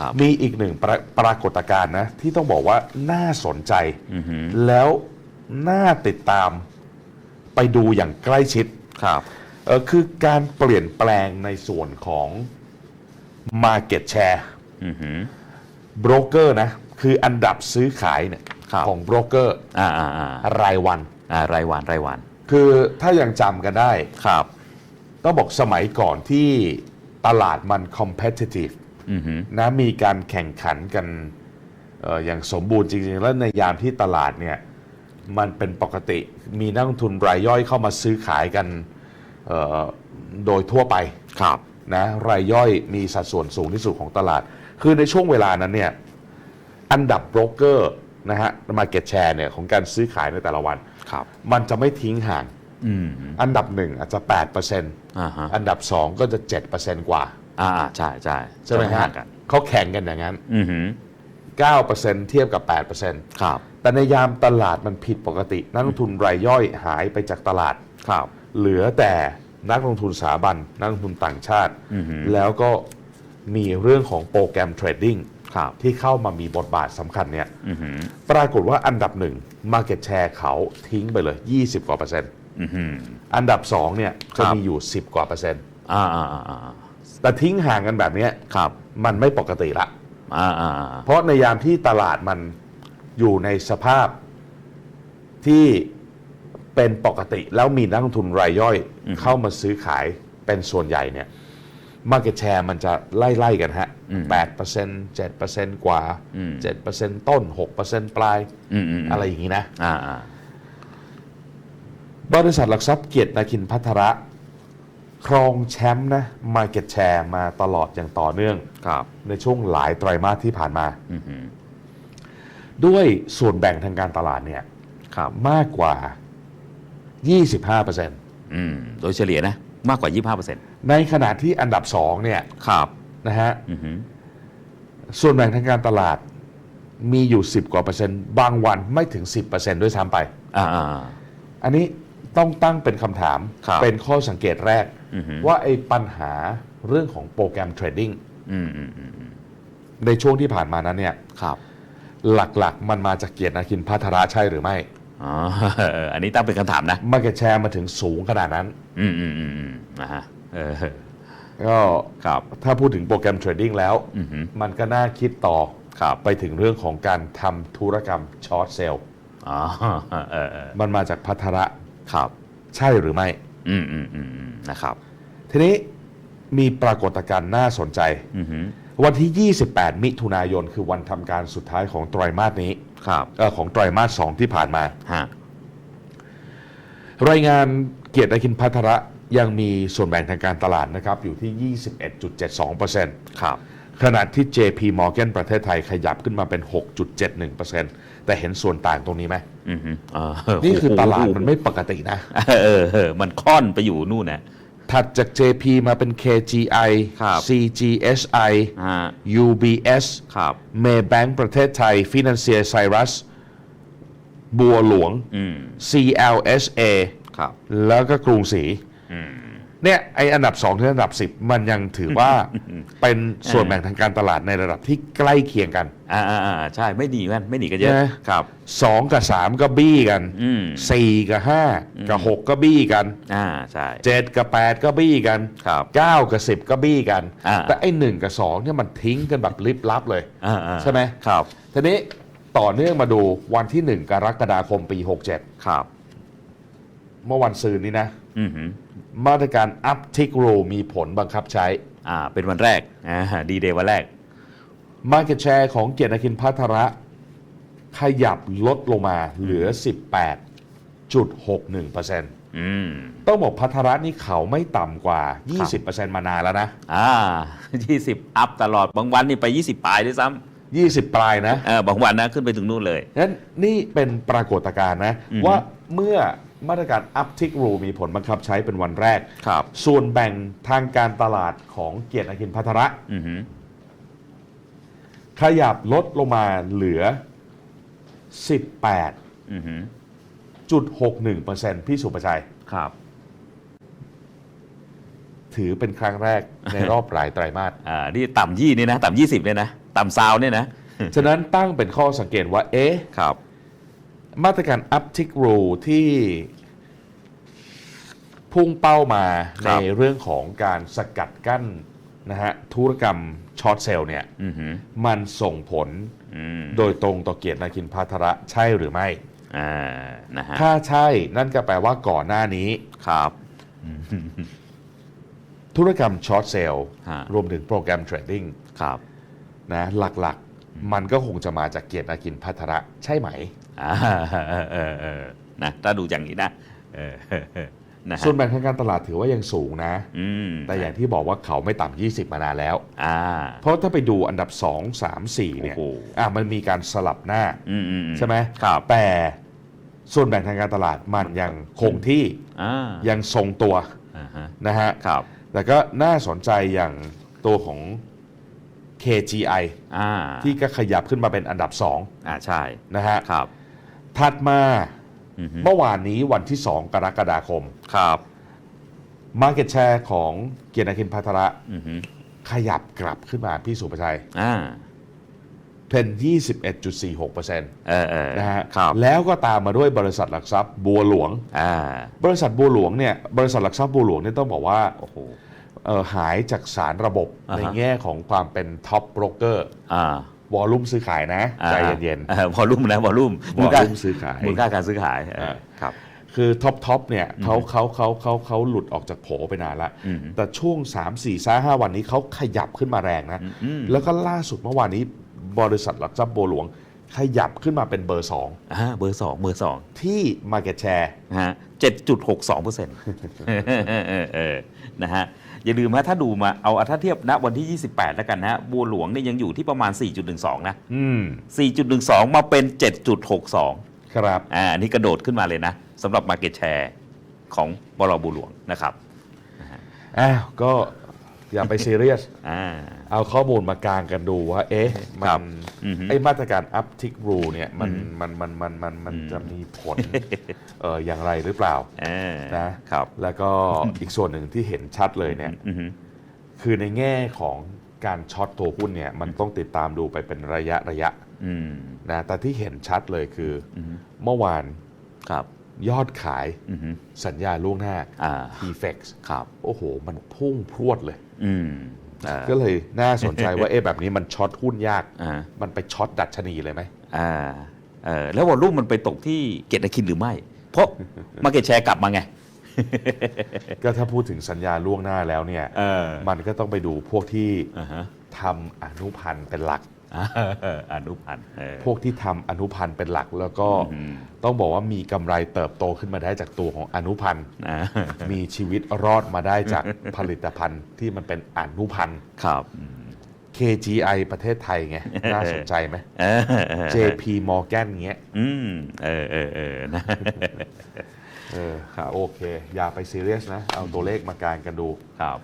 ครับมีอีกหนึ่งประปรากฏการณ์นะ ที่ต้องบอกว่าน่าสนใจอือหือแล้วน่าติดตามไปดูอย่างใกล้ชิดครับเออคือการเปลี่ยนแปลงในส่วนของ Market Share อือหือโบรกเกอร์นะ คืออันดับซื้อขายเนี่ยครับของโบรกเกอร์อ่าอ่าอ่ารายวันอ่ารายวันรายวัน คือถ้ายังจำกันได้ครับต้องบอกสมัยก่อนที่ตลาดมัน competitive อือหือ นะมีการแข่งขันกันเอ่ออย่างสมบูรณ์จริง ๆ แล้วในยามที่ตลาดเนี่ยมันเป็นปกติมีนักลงทุนรายย่อยเข้ามาซื้อขายกันเอ่อโดยทั่วไปครับนะรายย่อยมีสัดส่วนสูงที่สุดของตลาด คือในช่วงเวลานั้นเนี่ยอันดับโบรกเกอร์นะฮะมาเก็ตแชร์เนี่ยของการซื้อขายในแต่ละวันครับมันจะไม่ทิ้งห่างอืมอันดับหนึ่งอาจจะ8%อ่าฮะอันดับ 2 ก็จะ 7%กว่า อ่าอ่าใช่ใช่ใช่ไหมจะฮะห่างกันเขาแข่งกันอย่างนั้นอือหือ9%เทียบกับ8%ครับแต่ในยามตลาดมันผิดปกติ นักลงทุนรายย่อยหายไปจากตลาดครับ เหลือแต่นักลงทุนสถาบัน นักลงทุนต่างชาติอือหือแล้วก็มีเรื่องของโปรแกรมเทรดดิ้งครับที่เข้ามามีบทบาทสำคัญเนี่ยอือหือปรากฏว่าอันดับหนึ่ง Market Share เขาทิ้งไปเลย 20 กว่าเปอร์เซ็นต์อือหืออันดับ2เนี่ยครัจะบมีอยู่ 10 กว่าเปอร์เซ็นต์อ่าอ่าอ่าอ่า แต่ทิ้งห่างกันแบบเนี้ยครับมันไม่ปกติละ อ่าอ่าอ่าเพราะในยามที่ตลาดมันอยู่ในสภาพที่เป็นปกติ แล้วมีนักลงทุนรายย่อยเข้ามาซื้อขายเป็นส่วนใหญ่เนี่ย Market Share มันจะไล่ๆกันฮะ8% 7%กว่า7%ต้น6%ปลาย อืมอืมอะไรอย่างนี้นะ อ่าอ่าบริษัทหลักทรัพย์เกียรตินาคินพัทระ ครองแชมป์นะ Market Share มาตลอดอย่างต่อเนื่อง ครับ ในช่วงหลายไตรมาสที่ผ่านมา อือหือด้วยส่วนแบ่งทางการตลาดเนี่ยครับ มากกว่า 25%อืม โดยเฉลี่ยนะ มากกว่า 25เปอร์เซ็นต์ในขณะที่อันดับ 2 เนี่ยครับ นะฮะ อือหือส่วนแบ่งทางการตลาดมีอยู่ 10 กว่าเปอร์เซ็นต์ บางวันไม่ถึง 10%ด้วยซ้ำไป อ่าอ่าอ่าอันนี้ ต้องตั้งเป็นคำถาม ครับเป็นข้อสังเกตแรก อือหือว่าไอ้ปัญหาเรื่องของโปรแกรมเทรดดิ้งอืมอืมอืมอืมในช่วงที่ผ่านมานั้นเนี่ยครับหลักๆ มันมาจากเกียรตินาคินพัทระใช่หรือไม่ อ๋อ อันนี้ตั้งเป็นคำถามนะมาเก็ตแชร์มาถึงสูงขนาดนั้น อืมอืมอืมอืมนะฮะเออก็ครับถ้าพูดถึงโปรแกรมเทรดดิ้งแล้ว อือหือมันก็น่าคิดต่อครับไปถึงเรื่องของการทำธุรกรรมช็อตเซลล์อ๋อเออเออมันมาจากพัทระ ครับ ใช่หรือไม่ อืมอืมอืมอืมนะครับ ทีนี้มีปรากฏการณ์น่าสนใจ อือหือวันที่ 28 มิถุนายนคือวันทำการสุดท้ายของไตรมาสนี้ครับเออของไตรมาสสองที่ผ่านมา ฮะรายงานเกียรตินาคินพัทระยังมีส่วนแบ่งทางการตลาดนะครับ อยู่ที่ 21.72%ครับ ขณะที่ JP Morgan ประเทศไทยขยับขึ้นมาเป็น 6.71% แต่เห็นส่วนต่างตรงนี้ไหมอือหือเออนี่คือตลาดมันไม่ปกตินะเออเออเออมันค่อนไปอยู่นู่นนะถัดจาก JP มาเป็น KGI ครับ CGSI ฮะ UBS ครับ Maybank ประเทศไทย Financier Cyrus บัวหลวงอืม CLSA ครับแล้วก็กรุงศรี เนี่ยไออันดับ2ถึงอันดับ 10 มันยังถือว่าเป็นส่วนแบ่งทางการตลาดในระดับที่ใกล้เคียงกัน อ่าอ่าอ่าใช่ไม่หนีกันไม่หนีกันเยอะใช่ไหมครับ2กับ3ก็บี้กันอืม4กับ5กับ6ก็บี้กัน อ่าใช่7กับ8ก็บี้กันครับ9กับ10ก็บี้กันอ่าแต่ไอ้1กับ2เนี่ยมันทิ้งกันแบบลิบลับเลยอ่าอ่าใช่ไหมครับทีนี้ต่อเนื่องมาดูวันที่1กรกฎาคมปี67ครับ เมื่อวันซืนนี้นะ อือหือ มาตรการ uptick rule มีผลบังคับใช้ อ่า เป็นวันแรกอ่าดีเดย์วันแรก Market Share ของเกียรตินาคินพัทระ ขยับลดลงมาเหลือ 18.61%อืม ต้องบอกพัทระนี่เขาไม่ต่ำกว่า 20%มานานแล้วนะ อ่ายี่สิบอัพตลอด บางวันนี่ไปยี่สิบปลายด้วยซ้20 ปลายนะำเออบางวันนะ ขึ้นไปถึงนู่นเลย นั้นนี่เป็นปรากฏการณ์นะ อือฮึ ว่าเมื่อ มาตรการ uptick rule มีผลบังคับใช้เป็นวันแรก ครับ ส่วนแบ่งทางการตลาดของเกียรตินาคินพัทระ อือหือขยับลดลงมาเหลือ18อือหือจุด61%พี่สุประชัย ครับ ถือเป็นครั้งแรกในรอบหลายไตรมาส อ่า นี่ต่ำยี่นี่นะ ต่ำยี่สิบเลยนะ ต่ำซาวเนี่ยนะ ฉะนั้นตั้งเป็นข้อสังเกตว่า เอ๊ะ ครับ มาตรการ uptick rule ที่พุ่งเป้ามาคในรับ เรื่องของการสกัดกั้นนะฮะธุรกรรมช็อตเซลล์เนี่ยอือหือมันส่งผลอืมโดยตรงต่อเกียรตินาคินพาธระใช่หรือไม่ อ่านะฮะถ้าใช่นั่นก็แปลว่าก่อนหน้านี้ ครับ ธุรกรรมช็อตเซลล์ฮะ รวมถึงโปรแกรมเทรดดิ้งครับ นะหลักๆ มันก็คงจะมาจากเกียรตินาคินพัทระใช่ไหม อ่าเออเออเออนะถ้าดูอย่างนี้นะเออเออเออนะฮะส่วนแบ่งทางการตลาดถือว่ายังสูงนะอืมแต่อย่างที่บอกว่าเขาไม่ต่ำ20 มานานแล้วอ่าเพราะถ้าไปดูอันดับ 2 3 4 เนี่ยโอ้โหอะมันมีการสลับหน้าอืมอืมอืใช่ไหมครับแต่ส่วนแบ่งทางการตลาดมันยังคงที่อ่ายังทรงตัวอ่าฮะนะฮะครับแต่ก็น่าสนใจอย่างตัวของ KGI อ่าที่ก็ขยับขึ้นมาเป็นอันดับอ่าใช่2นะฮะครับ ถัดมาอือฮึเมื่อวานนี้วันที่ 2 กรกฎาคม ครับ Market Share ของเกียรตินาคินพัทระอือหือขยับกลับขึ้นมาพี่สุประชัยอ่าเป็น21.46%เออเออนะฮะครับแล้วก็ตามมาด้วยบริษัทหลักทรัพย์บัวหลวงอ่าบริษัทบัวหลวงเนี่ยบริษัทหลักทรัพย์บัวหลวงเนี่ยต้องบอกว่าโอ้โหเอ่อหายจากสารระบบอ่าฮะในแง่ของความเป็นท็อปโบรกเกอร์อ่า วอลลุ่มซื้อขายนะอ่าใจเย็นอ่าวอลลุ่มนะวอลลุ่มวอลลุ่มซื้อขายมูลค่าการซื้อขายเอออ่าครับๆคือท็อปท็อปเนี่ยเขาเขาเขาเขาเขาหลุดออกจากโผไปนานละอืมแต่ช่วง 3 4 5 5วันนี้เขาขยับขึ้นมาแรงนะอืมแล้วก็ล่าสุดเมื่อวานนี้บริษัทหลักทรัพย์บัวหลวงขยับขึ้นมาเป็นเบอร์อ่าเบอร์สองเบอร์สอง2ที่ Market Share นะฮะเจ็ดจุดหกสองเปอร์เซ็นต์นะฮะ อย่าลืมนะถ้าดูมาเอาถ้าเทียบณวันที่ 28 แล้วกันนะฮะบัวหลวงเนี่ยยังอยู่ที่ประมาณ 4.12 นะ อืม 4.12 มาเป็น 7.62 ครับอ่าอันนี้กระโดดขึ้นมาเลยนะสำหรับ Market Share ของบลบัวหลวงนะครับอ้าวก็ อย่าไปซีเรียส อ่า เอาข้อมูลมากางกันดูว่า เอ๊ะ มัครับนอือฮึไอ้มาตรการ uptick rule เนี่ย มันมันมันมันมันมันจะมีผลเอออย่างไรหรือเปล่าเออนะครับ แล้วก็อีกส่วนหนึ่งที่เห็นชัดเลยเนี่ย อือฮึคือในแง่ของการช็อตตัวหุ้นเนี่ย มันต้องติดตามดูไปเป็นระยะระยะอืมนะแต่ที่เห็นชัดเลยคือออฮึเมื่อวาน ครับ ยอดขายอือฮึสัญญาล่วงหน้าอ่า TFX ครับ โอ้โห มันพุ่งพรวดเลยอืมอ่าก็เลยน่าสนใจว่าเอ๊ะแบบนี้มันช็อตหุ้นยากอ่ามันไปช็อตดัชนีเลยไหมอ่าเออแล้ววอลลุ่มมันไปตกที่เกตนาคินหรือไม่ เพราะมาเก็ตแชร์กลับมาไง ก็ถ้าพูดถึงสัญญาล่วงหน้าแล้วเนี่ยเออมันก็ต้องไปดูพวกที่อ่าฮะทำอนุพันธ์เป็นหลัก อ่าเอออนุพันธ์เออพวกที่ทำอนุพันธ์เป็นหลักแล้วก็อืมต้องบอกว่ามีกำไรเติบโตขึ้นมาได้จากตัวของอนุพันธ์อ่ามีชีวิตรอดมาได้จากผลิตภัณฑ์ที่มันเป็นอนุพันธ์ครับอืม KGI ประเทศไทยไง น่าสนใจไหมเออเออเออ JP Morgan เงี้ย อืม เออเออเออนะเออโอเค อย่าไปซีเรียสนะ เอาตัวเลขมาการกันดู ครับ